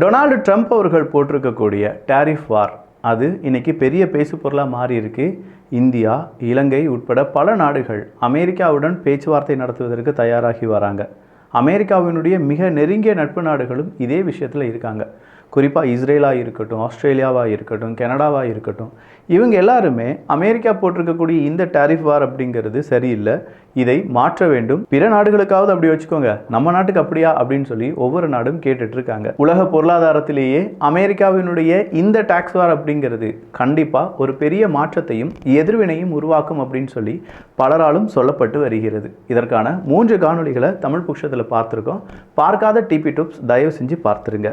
Donald Trump அவர்கள் போட்டிருக்கக்கூடிய tariff war அது இன்னைக்கு பெரிய பேசு பொருளாக மாறி இருக்கு இந்தியா இலங்கை உட்பட பல நாடுகள் அமெரிக்காவுடன் பேச்சுவார்த்தை நடத்துவதற்கு தயாராகி வராங்க. அமெரிக்காவினுடைய மிக நெருங்கிய நட்பு நாடுகளும் இதே விஷயத்தில் இருக்காங்க. குறிப்பாக இஸ்ரேலாக இருக்கட்டும் ஆஸ்திரேலியாவாக இருக்கட்டும் கனடாவாக இருக்கட்டும் இவங்க எல்லாருமே அமெரிக்கா போட்டிருக்கக்கூடிய இந்த டேரிஃப் வார் அப்படிங்கிறது சரியில்லை. இதை மாற்ற வேண்டும். பிற நாடுகளுக்காவது அப்படி வச்சுக்கோங்க. நம்ம நாட்டுக்கு அப்படியா? அப்படின்னு சொல்லி ஒவ்வொரு நாடும் கேட்டுட்டு இருக்காங்க. உலக பொருளாதாரத்திலேயே அமெரிக்காவினுடைய இந்த டாக்ஸ் வார் அப்படிங்கிறது கண்டிப்பாக ஒரு பெரிய மாற்றத்தையும் எதிர்வினையும் உருவாக்கும் அப்படின்னு சொல்லி பலராலும் சொல்லப்பட்டு வருகிறது. இதற்கான மூன்று காணொளிகளை தமிழ் புக்ஷத்தில் பார்த்துருக்கோம். பார்க்காத டிபி டூப்ஸ் தயவு செஞ்சு பார்த்துருங்க.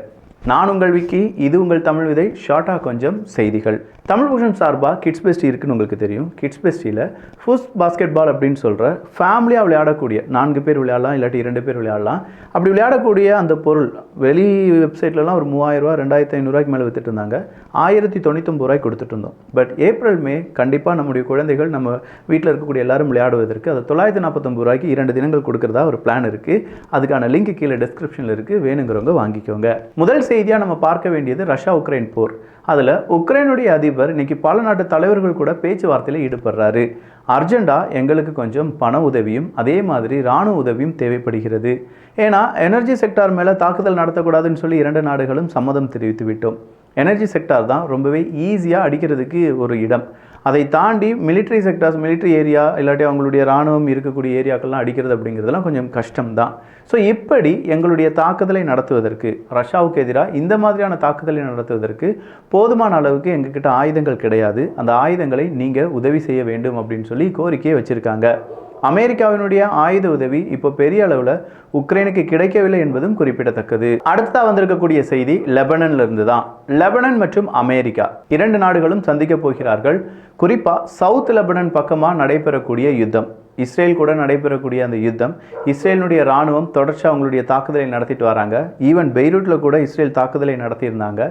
நான் உங்கள் விக்கி இது உங்கள் தமிழ் விதை ஷார்ட்டாக கொஞ்சம் செய்திகள். தமிழ் புஷன் சார்பாக கிட்ஸ் பெஸ்டி இருக்குன்னு உங்களுக்கு தெரியும். கிட்ஸ் பெஸ்டியில் ஃபுஸ் பாஸ்கெட் பால் அப்படின்னு சொல்கிற ஃபேமிலியாக விளையாடக்கூடிய நான்கு பேர் விளையாடலாம் இல்லாட்டி இரண்டு பேர் விளையாடலாம். அப்படி விளையாடக்கூடிய அந்த பொருள் வெளி வெப்சைட்லலாம் ஒரு மூவாயிரரூவா ரெண்டாயிரத்தி ஐநூறுரூவாய்க்கு மேலே வித்துட்டு இருந்தாங்க. ஆயிரத்தி தொண்ணூத்தொம்பது ரூபாய்க்கு கொடுத்துட்டு இருந்தோம். பட் ஏப்ரல் மே கண்டிப்பாக நம்முடைய குழந்தைகள் நம்ம வீட்டில் இருக்கக்கூடிய எல்லாரும் விளையாடுவதற்கு அதை தொள்ளாயிரத்தி நாற்பத்தொம்பது ரூபாய்க்கு இரண்டு தினங்கள் கொடுக்குறதா ஒரு பிளான் இருக்குது அதுக்கான லிங்க் கீழே டிஸ்கிரிப்ஷனில் இருக்குது வேணுங்கிறவங்க வாங்கிக்கோங்க. முதல் செய்தியாக நம்ம பார்க்க வேண்டியது ரஷ்யா உக்ரைன் போர். அதில் உக்ரைனுடைய அதிபர் இன்னைக்கு பல நாட்டு தலைவர்கள் கூட பேச்சுவார்த்தையில் ஈடுபடுறாரு. அர்ஜெண்டாக எங்களுக்கு கொஞ்சம் பண உதவியும் அதே மாதிரி இராணுவ உதவியும் தேவைப்படுகிறது. ஏன்னா எனர்ஜி செக்டார் மேலே தாக்குதல் நடத்தக்கூடாதுன்னு சொல்லி இரண்டு நாடுகளும் சம்மதம் தெரிவித்து விட்டோம் எனர்ஜி செக்டார் தான் ரொம்பவே ஈஸியாக அடிக்கிறதுக்கு ஒரு இடம். அதை தாண்டி மிலிட்ரி செக்டார்ஸ் மிலிட்ரி ஏரியா இல்லாட்டி அவங்களுடைய இராணுவம் இருக்கக்கூடிய ஏரியாக்கள்லாம் அடிக்கிறது அப்படிங்கிறதுலாம் கொஞ்சம் கஷ்டம்தான். ஸோ இப்படி எங்களுடைய தாக்குதலை நடத்துவதற்கு ரஷ்யாவுக்கு எதிராக இந்த மாதிரியான தாக்குதலை நடத்துவதற்கு போதுமான அளவுக்கு எங்ககிட்ட ஆயுதங்கள் கிடையாது. அந்த ஆயுதங்களை நீங்கள் உதவி செய்ய வேண்டும் அப்படின்னு சொல்லி கோரிக்கையை வச்சுருக்காங்க. அமெரிக்காவினுடைய ஆயுத உதவி இப்போ பெரிய அளவில் உக்ரைனுக்கு கிடைக்கவில்லை என்பதும் குறிப்பிடத்தக்கது. அடுத்ததாக வந்திருக்கக்கூடிய செய்தி லெபனன்ல இருந்து தான் லெபனன் மற்றும் அமெரிக்கா இரண்டு நாடுகளும் சந்திக்க போகிறார்கள். குறிப்பாக சவுத் லெபனன் பக்கமாக நடைபெறக்கூடிய யுத்தம். இஸ்ரேல் கூட நடைபெறக்கூடிய அந்த யுத்தம் இஸ்ரேலினுடைய ராணுவம் தொடர்ச்சியாக அவங்களுடைய தாக்குதலை நடத்திட்டு வராங்க. ஈவன் பெய்ரூட்டில் கூட இஸ்ரேல் தாக்குதலை நடத்தியிருந்தாங்க.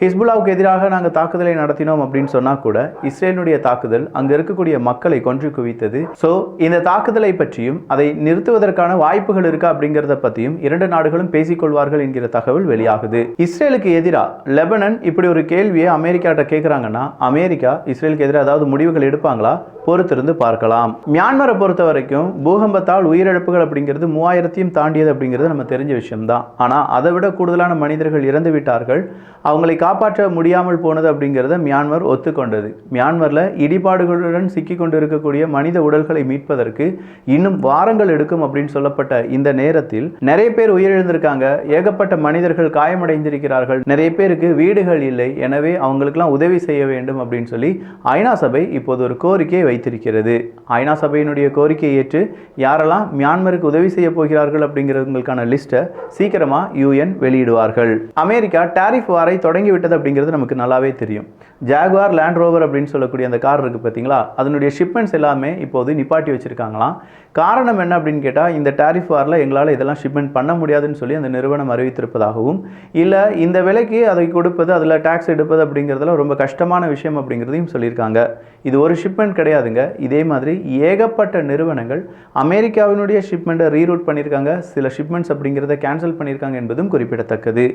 ஹிஸ்புல்லாவுக்கு எதிராக நாங்கள் தாக்குதலை நடத்தினோம் அப்படின்னு சொன்னால் கூட இஸ்ரேலினுடைய தாக்குதல் அங்கே இருக்கக்கூடிய மக்களை கொன்று குவித்தது. ஸோ இந்த தாக்குதலை பற்றியும் அதை நிறுத்துவதற்கான வாய்ப்புகள் இருக்கா அப்படிங்கிறத பற்றியும் இரண்டு நாடுகளும் பேசிக்கொள்வார்கள் என்கிற தகவல் வெளியாகுது. இஸ்ரேலுக்கு எதிராக லெபனன் இப்படி ஒரு கேள்வியை அமெரிக்காட்ட கேட்குறாங்கன்னா அமெரிக்கா இஸ்ரேலுக்கு எதிராக ஏதாவது முடிவுகள் எடுப்பாங்களா? பொறுத்திருந்து பார்க்கலாம். மியான்மரை பொறுத்த வரைக்கும் பூகம்பத்தால் உயிரிழப்புகள் அப்படிங்கிறது மூவாயிரத்தையும் தாண்டியது அப்படிங்கிறது நம்ம தெரிஞ்ச விஷயம்தான். ஆனால் அதை விட கூடுதலான மனிதர்கள் இறந்து விட்டார்கள். அவங்களை காப்பாற்ற முடியாமல் போனது அப்படிங்கிறத மியான்மர் ஒத்துக்கொண்டது. மியான்மரில் இடிபாடுகளுடன் சிக்கி கொண்டு இருக்கக்கூடிய மனித உடல்களை மீட்பதற்கு இன்னும் வாரங்கள் எடுக்கும் அப்படின்னு சொல்லப்பட்ட இந்த நேரத்தில் நிறைய பேர் உயிரிழந்திருக்காங்க. ஏகப்பட்ட மனிதர்கள் காயமடைந்திருக்கிறார்கள். நிறைய பேருக்கு வீடுகள் இல்லை. எனவே அவங்களுக்கெல்லாம் உதவி செய்ய வேண்டும் அப்படின்னு சொல்லி ஐநா சபை இப்போது ஒரு கோரிக்கையை வைத்திருக்கிறது. ஐநா சபையினுடைய கோரிக்கையை ஏற்று யாரெல்லாம் மியான்மருக்கு உதவி செய்ய போகிறார்கள் அப்படிங்கிறவங்களுக்கான லிஸ்ட்டை சீக்கிரமாக யூஎன் வெளியிடுவார்கள். அமெரிக்கா டாரிஃப் வாரை தொடங்கி விட்டது அப்படிங்கிறது நமக்கு நல்லாவே தெரியும். ஜாகுவார் லேண்ட் ரோவர் அப்படின்னு சொல்லக்கூடிய அந்த கார் இருக்குது பார்த்தீங்களா? அதனுடைய ஷிப்மெண்ட்ஸ் எல்லாமே இப்போது நிப்பாட்டி வச்சுருக்காங்களாம். காரணம் என்ன அப்படின்னு கேட்டால் இந்த டாரிஃப் வாரில் எங்களால் இதெல்லாம் ஷிப்மெண்ட் பண்ண முடியாதுன்னு சொல்லி அந்த நிறுவனம் அறிவித்திருப்பதாகவும் இல்லை இந்த விலைக்கு அதை கொடுப்பது அதில் டேக்ஸ் எடுப்பது அப்படிங்கிறதுல ரொம்ப கஷ்டமான விஷயம் அப்படிங்கிறதையும் சொல்லியிருக்காங்க. இது ஒரு ஷிப்மெண்ட் கிடையாதுங்க. இதே மாதிரி ஏகப்பட்ட நிறுவனங்கள் அமெரிக்காவினுடைய ஷிப்மெண்ட்டை ரீரூட் பண்ணியிருக்காங்க. சில ஷிப்மெண்ட்ஸ் அப்படிங்கிறத கேன்சல் பண்ணியிருக்காங்க என்பதும் குறிப்பிடத்தக்கது.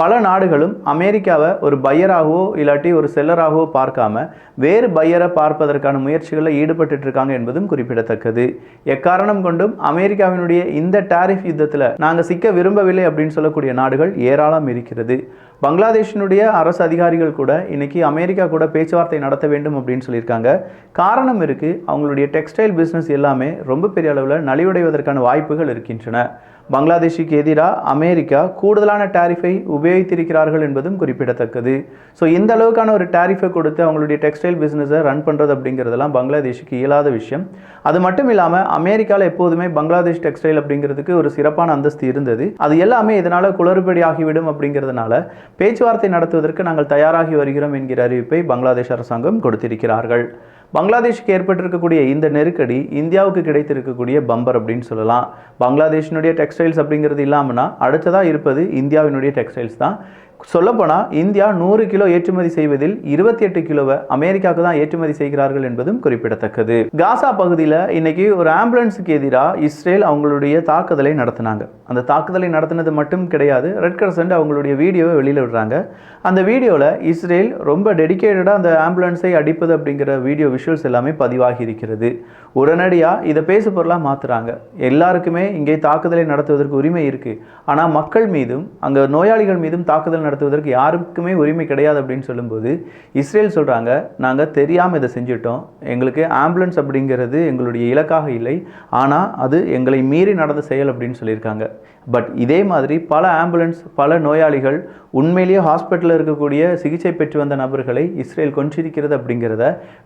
பல நாடுகளும் அமெரிக்காவை ஒரு பையராகவோ இல்லாட்டி ஒரு செல்லராகவோ பார்க்காம வேறு பையரை பார்ப்பதற்கான முயற்சிகளில் ஈடுபட்டு இருக்காங்க என்பதும் குறிப்பிடத்தக்கது. எக்காரணம் கொண்டும் அமெரிக்காவினுடைய இந்த டாரிஃப் யுத்தத்தில் நாங்கள் சிக்க விரும்பவில்லை அப்படின்னு சொல்லக்கூடிய நாடுகள் ஏராளம் இருக்கிறது. பங்களாதேஷினுடைய அரசு அதிகாரிகள் கூட இன்னைக்கு அமெரிக்கா கூட பேச்சுவார்த்தை நடத்த வேண்டும் அப்படின்னு சொல்லியிருக்காங்க. காரணம் இருக்குது அவங்களுடைய டெக்ஸ்டைல் பிஸ்னஸ் எல்லாமே ரொம்ப பெரிய அளவில் நலிவடைவதற்கான வாய்ப்புகள் இருக்கின்றன. பங்களாதேஷுக்கு எதிராக அமெரிக்கா கூடுதலான டேரிஃபை உபயோகித்திருக்கிறார்கள் என்பதும் குறிப்பிடத்தக்கது. ஸோ இந்த அளவுக்கான ஒரு டேரிஃபை கொடுத்து அவங்களுடைய டெக்ஸ்டைல் பிஸ்னஸை ரன் பண்ணுறது அப்படிங்கிறதெல்லாம் பங்களாதேஷுக்கு இயலாத விஷயம். அது மட்டும் இல்லாமல் அமெரிக்காவில் எப்போதுமே பங்களாதேஷ் டெக்ஸ்டைல் அப்படிங்கிறதுக்கு ஒரு சிறப்பான அந்தஸ்து இருந்தது. அது எல்லாமே இதனால் குளறுபடி ஆகிவிடும் அப்படிங்கிறதுனால பேச்சுவார்த்தை நடத்துவதற்கு நாங்கள் தயாராகி வருகிறோம் என்கிற அறிவிப்பை பங்களாதேஷ் அரசாங்கம் கொடுத்திருக்கிறார்கள். பங்களாதேஷுக்கு ஏற்பட்டிருக்கக்கூடிய இந்த நெருக்கடி இந்தியாவுக்கு கிடைத்திருக்கக்கூடிய பம்பர் அப்படின்னு சொல்லலாம். பங்களாதேஷினுடைய டெக்ஸ்டைல்ஸ் அப்படிங்கிறது இல்லாமல்னா அடுத்ததாக இருப்பது இந்தியாவினுடைய டெக்ஸ்டைல்ஸ் தான். சொல்லப்போனால் இந்தியா நூறு கிலோ ஏற்றுமதி செய்வதில் இருபத்தி எட்டு கிலோவை அமெரிக்காவுக்கு தான் ஏற்றுமதி செய்கிறார்கள் என்பதும் குறிப்பிடத்தக்கது. காசா பகுதியில் இன்னைக்கு ஒரு ஆம்புலன்ஸுக்கு எதிராக இஸ்ரேல் அவங்களுடைய தாக்குதலை நடத்தினாங்க. அந்த தாக்குதலை நடத்தினது மட்டும் கிடையாது ரெட் கிரசன்ட் அவங்களுடைய வீடியோவை வெளியில் விடுறாங்க. அந்த வீடியோவில் இஸ்ரேல் ரொம்ப டெடிக்கேட்டடாக அந்த ஆம்புலன்ஸை அடிப்பது அப்படிங்கிற வீடியோ விஷுவல்ஸ் எல்லாமே பதிவாகி இருக்கிறது. உடனடியாக இதை பேசு பொருளாக மாற்றுறாங்க எல்லாருக்குமே இங்கே தாக்குதலை நடத்துவதற்கு உரிமை இருக்குது ஆனால் மக்கள் மீதும் அங்கே நோயாளிகள் மீதும் தாக்குதல் நடத்துவதற்கு யாருக்குமே உரிமை கிடையாது அப்படின்னு சொல்லும்போது இஸ்ரேல் சொல்கிறாங்க நாங்கள் தெரியாமல் இதை செஞ்சுட்டோம். எங்களுக்கு ஆம்புலன்ஸ் அப்படிங்கிறது எங்களுடைய இலக்காக இல்லை. ஆனால் அது எங்களை மீறி நடந்த செயல் அப்படின்னு சொல்லியிருக்காங்க. பட் இதே மாதிரி பல ஆம்புலன்ஸ் பல நோயாளிகள் உண்மையிலேயே ஹாஸ்பிட்டலில் இருக்கக்கூடிய சிகிச்சை பெற்று வந்த நபர்களை இஸ்ரேல் கொன்றிருக்கிறது அப்படிங்கிறத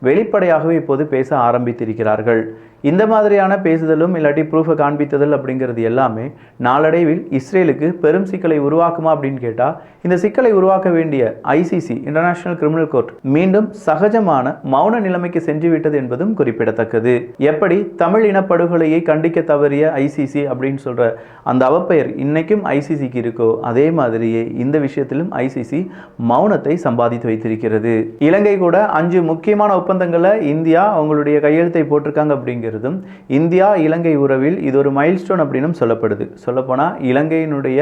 வெளிப்படையாகவே இப்போது பேச ஆரம்பித்திருக்கிறார்கள். இந்த மாதிரியான பேசுதலும் இல்லாட்டி ப்ரூஃபை காண்பித்ததல் அப்படிங்கிறது எல்லாமே நாளடைவில் இஸ்ரேலுக்கு பெரும் சிக்கலை உருவாக்குமா அப்படின்னு கேட்டால் இந்த சிக்கலை உருவாக்க வேண்டிய ஐசிசி இன்டர்நேஷனல் கிரிமினல் கோர்ட் மீண்டும் சகஜமான மௌன நிலைமைக்கு சென்றுவிட்டது என்பதும் குறிப்பிடத்தக்கது. எப்படி தமிழ் இனப்படுகொலையை கண்டிக்க தவறிய ஐசிசி அப்படின்னு சொல்கிற அந்த அவப்பெயர் இன்னைக்கும் ஐசிசிக்கு இருக்கோ அதே மாதிரியே இந்த விஷயத்திலும் ஐசிசி மௌனத்தை சம்பாதித்து வைத்திருக்கிறது. இலங்கை கூட அஞ்சு முக்கியமான ஒப்பந்தங்களை இந்தியா அவங்களுடைய கையெழுத்தை போட்டிருக்காங்க அப்படிங்கிறதும் இந்தியா இலங்கை உறவில் இது ஒரு மைல்ஸ்டோன் அப்படின்னும் சொல்லப்படுது. சொல்லப்போனால் இலங்கையினுடைய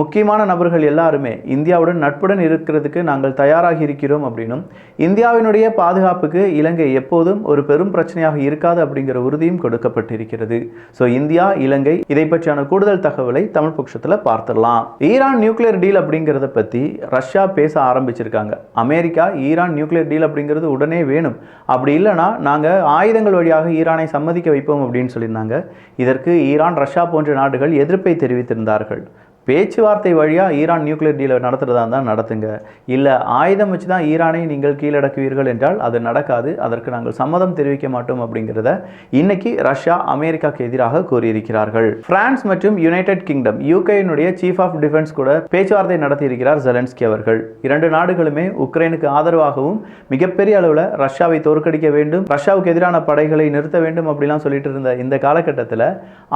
முக்கியமான நபர்கள் எல்லாருமே இந்தியாவுடன் நட்புடன் இருக்கிறதுக்கு நாங்கள் தயாராகி இருக்கிறோம் அப்படின்னும். இந்தியாவினுடைய பாதுகாப்புக்கு இலங்கை எப்போதும் ஒரு பெரும் பிரச்சனையாக இருக்காது அப்படிங்கிற உறுதியும் கொடுக்கப்பட்டிருக்கிறது. ஸோ இந்தியா இலங்கை இதை பற்றியான கூடுதல் தகவலை தமிழ் பட்சத்தில் பார்த்துடலாம். ஈரான் நியூக்ளியர் டீல் அப்படிங்கிறத பற்றி ரஷ்யா பேச ஆரம்பிச்சிருக்காங்க. அமெரிக்கா ஈரான் நியூக்ளியர் டீல் அப்படிங்கிறது உடனே வேணும். அப்படி இல்லைனா நாங்கள் ஆயுதங்கள் வழியாக ஈரானை சம்மதிக்க வைப்போம் அப்படின்னு சொல்லியிருந்தாங்க. இதற்கு ஈரான் ரஷ்யா போன்ற நாடுகள் எதிர்ப்பை தெரிவித்திருந்தார்கள். பேச்சுவார்த்தை வழியாக ஈரான் நியூக்ளியர் டீலை நடத்துகிறதா இருந்தால் நடத்துங்க. இல்லை ஆயுதம் வச்சு தான் ஈரானை நீங்கள் கீழடக்குவீர்கள் என்றால் அது நடக்காது. அதற்கு நாங்கள் சம்மதம் தெரிவிக்க மாட்டோம் அப்படிங்கிறத இன்னைக்கு ரஷ்யா அமெரிக்காவுக்கு எதிராக கூறியிருக்கிறார்கள். பிரான்ஸ் மற்றும் யுனைடெட் கிங்டம் யூகேயினுடைய சீஃப் ஆஃப் டிஃபென்ஸ் கூட பேச்சுவார்த்தை நடத்தியிருக்கிறார் ஜெலன்ஸ்கி அவர்கள். இரண்டு நாடுகளுமே உக்ரைனுக்கு ஆதரவாகவும் மிகப்பெரிய அளவில் ரஷ்யாவை தோற்கடிக்க வேண்டும் ரஷ்யாவுக்கு எதிரான படைகளை நிறுத்த வேண்டும் அப்படிலாம் சொல்லிட்டு இருந்த இந்த காலகட்டத்தில்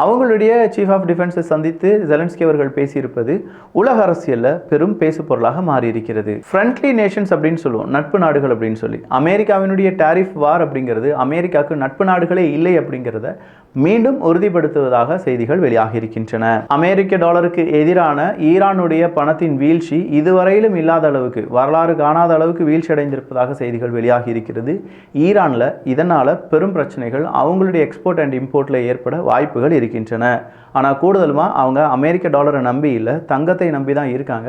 அவங்களுடைய சீஃப் ஆஃப் டிஃபென்ஸை சந்தித்து ஜெலன்ஸ்கி அவர்கள் பேசி பேசியிருப்பது உலக அரசியலில் பெரும் பேசு பொருளாக மாறியிருக்கிறது. ஃப்ரெண்ட்லி நேஷன்ஸ் அப்படின்னு சொல்லுவோம். நட்பு நாடுகள் அப்படின்னு சொல்லி. அமெரிக்காவினுடைய டேரிஃப் வார் அப்படிங்கிறது அமெரிக்காவுக்கு நட்பு நாடுகளே இல்லை அப்படிங்கிறத மீண்டும் உறுதிப்படுத்துவதாக செய்திகள் வெளியாகி இருக்கின்றன அமெரிக்க டாலருக்கு எதிரான ஈரானுடைய பணத்தின் வீழ்ச்சி இதுவரையிலும் இல்லாத அளவுக்கு வரலாறு காணாத அளவுக்கு வீழ்ச்சி அடைந்திருப்பதாக செய்திகள் வெளியாகி இருக்கிறது ஈரானில் இதனால் பெரும் பிரச்சனைகள் அவங்களுடைய எக்ஸ்போர்ட் அண்ட் இம்போர்ட்டில் ஏற்பட வாய்ப்புகள் இருக்கின்றன. ஆனால் கூடுதலுமாக அவங்க அமெரிக்க டாலரை நம்பி இல்லை தங்கத்தை நம்பி தான் இருக்காங்க.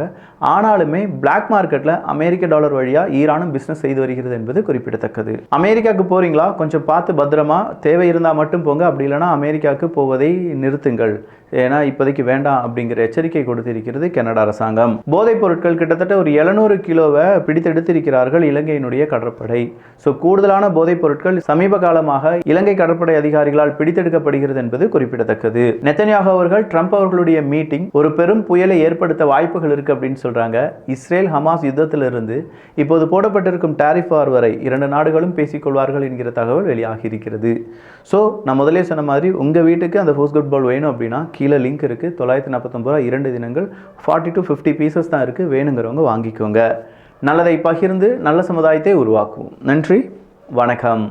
ஆனாலுமே பிளாக் மார்க்கெட்டில் அமெரிக்க டாலர் வழியாக ஈரானும் பிஸ்னஸ் செய்து வருகிறது என்பது குறிப்பிடத்தக்கது. அமெரிக்காவுக்கு போகிறீங்களா கொஞ்சம் பார்த்து பத்திரமா தேவை இருந்தால் மட்டும் போங்க அப்படி இல்லைனா அமெரிக்காவுக்கு போவதை நிறுத்துங்கள். ஏன்னா இப்போதைக்கு வேண்டாம் அப்படிங்கிற எச்சரிக்கை கொடுத்திருக்கிறது கனடா அரசாங்கம். போதைப் பொருட்கள் கிட்டத்தட்ட ஒரு எழுநூறு கிலோவை பிடித்தெடுத்திருக்கிறார்கள் இலங்கையினுடைய கடற்படை. ஸோ கூடுதலான போதைப் பொருட்கள் சமீப காலமாக இலங்கை கடற்படை அதிகாரிகளால் பிடித்தெடுக்கப்படுகிறது என்பது குறிப்பிடத்தக்கது. நெத்தன்யாக அவர்கள் ட்ரம்ப் அவர்களுடைய மீட்டிங் ஒரு பெரும் புயலை ஏற்படுத்த வாய்ப்புகள் இருக்கு அப்படின்னு சொல்றாங்க. இஸ்ரேல் ஹமாஸ் யுத்தத்திலிருந்து இப்போது போடப்பட்டிருக்கும் டாரிஃப் வார் வரை இரண்டு நாடுகளும் பேசிக்கொள்வார்கள் என்கிற தகவல் வெளியாகி இருக்கிறது ஸோ நான் முதலே சொன்ன மாதிரி உங்கள் வீட்டுக்கு அந்த ஃபோஸ்ட் குட் பால் வேணும் அப்படின்னா கீழே லிங்க் இருக்குது தொள்ளாயிரத்தி நாற்பத்தொம்பது ரூபா இரண்டு தினங்கள். ஃபார்ட்டி டு ஃபிஃப்டி பீசஸ் தான் இருக்குது வேணுங்கிறவங்க வாங்கிக்கோங்க. நல்லதை பகிர்ந்து நல்ல சமுதாயத்தை உருவாக்குவோம். நன்றி. வணக்கம்.